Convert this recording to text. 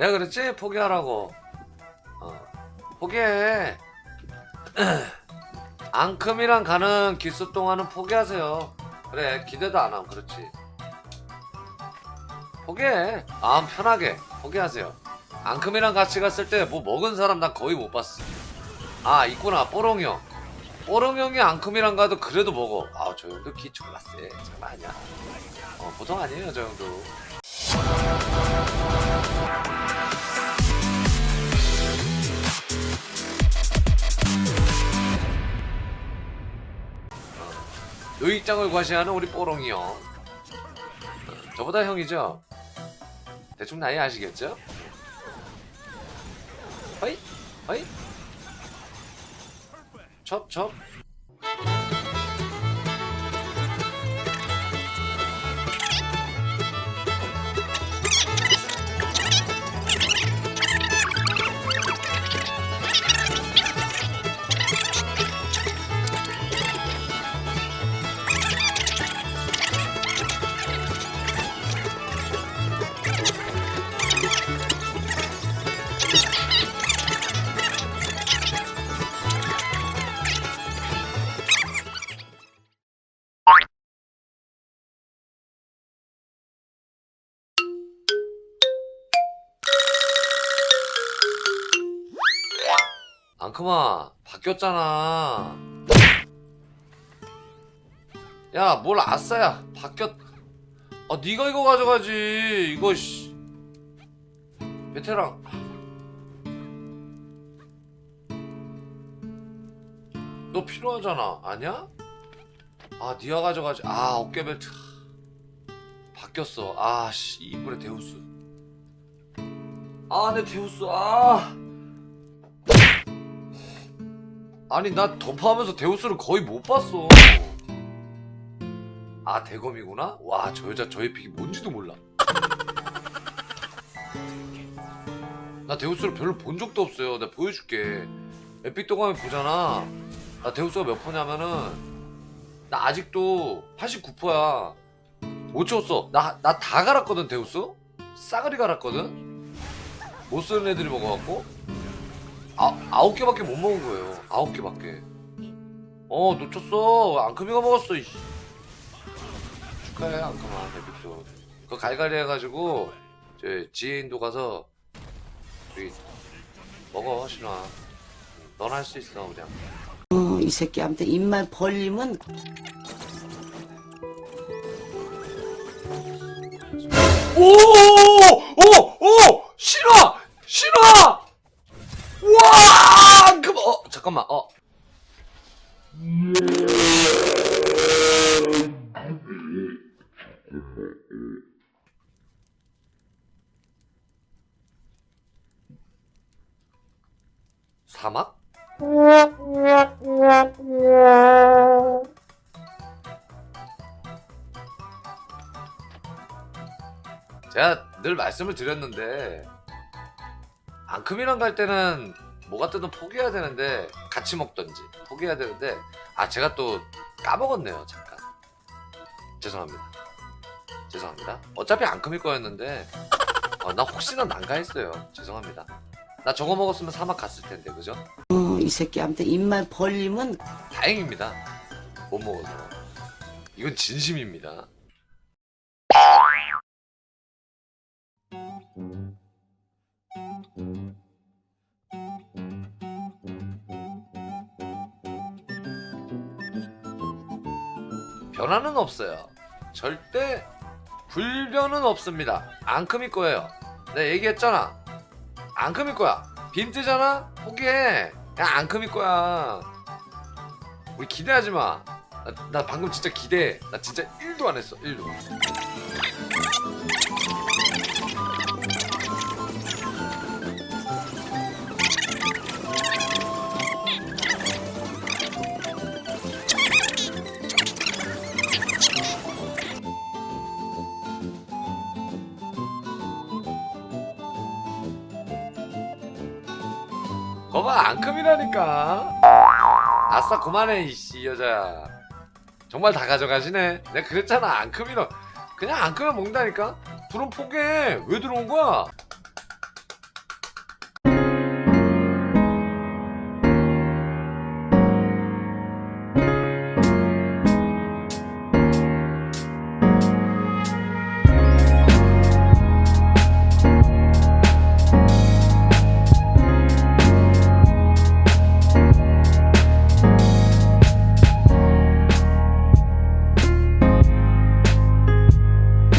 내가 그랬지? 포기하라고. 어. 포기해. 앙큼이랑 가는 기수 동안은 포기하세요. 그래, 기대도 안 하면 그렇지. 포기해. 마음 편하게 포기하세요. 앙큼이랑 같이 갔을 때 뭐 먹은 사람 난 거의 못 봤어. 아, 있구나. 뽀롱이 형. 뽀롱 형이 앙큼이랑 가도 그래도 먹어. 아, 저 형도 기 졸라 세. 장난 아니야. 어, 보통 아니에요, 저 형도. 요익장을 과시하는 우리 뽀롱이 형. 어, 저보다 형이죠? 대충 나이 아시겠죠? 허이? 허이? 첩, 첩. 앙큼아, 바뀌었잖아. 야, 뭘 아싸야. 바뀌었. 아, 네가 이거 가져가지. 이거 씨. 베테랑. 너 필요하잖아. 아니야? 아, 니가 가져가지. 아, 어깨 벨트. 바뀌었어. 아, 씨, 이불에 데우스. 아, 내 데우스. 아. 아니 나 덤프하면서 데우스를 거의 못 봤어. 아 대검이구나? 와 저 여자 저 에픽이 뭔지도 몰라. 나 데우스를 별로 본 적도 없어요. 내가 보여줄게. 에픽 동화면 보잖아. 나 데우스가 몇 퍼냐면은 나 아직도 89퍼야. 못 채웠어. 나 나 다 갈았거든 데우스 싸그리 갈았거든? 못 쓰는 애들이 먹어갖고 아, 아홉 개밖에 못 먹은 거예요. 아홉 개밖에. 어, 놓쳤어. 앙큼이가 먹었어, 이씨. 축하해, 앙큼아, 데뷔도. 그거 갈갈이 해가지고, 저, 지인도 가서, 저기, 먹어, 신화. 넌 할 수 있어, 그냥. 어, 이 새끼한테 입만 벌리면 오! 오! 사막? 제가 늘 말씀을 드렸는데 앙큼이랑 갈 때는 뭐가 뜨든 포기해야 되는데 같이 먹던지 포기해야 되는데 아 제가 또 까먹었네요 잠깐. 죄송합니다. 죄송합니다. 어차피 앙큼일 거였는데 어, 나 혹시나 난가했어요. 죄송합니다 나 저거 먹었으면 사막 갔을 텐데 그죠? 어, 이 새끼한테 입만 벌리면 다행입니다 못 먹어서 이건 진심입니다 변화는 없어요. 절대 불변은 없습니다. 앙큼일 거예요. 내가 얘기했잖아. 앙큼일 거야. 빈트잖아? 포기해. 그냥 앙큼일 거야. 우리 기대하지 마. 나, 나 방금 진짜 기대해. 나 진짜 1도 안 했어. 1도. 거봐 앙큼이라니까. 아싸 그만해 이씨 여자야. 정말 다 가져가시네. 내가 그랬잖아 앙큼이로 그냥 앙큼이 먹는다니까. 둘은 포기해. 왜 들어온 거야?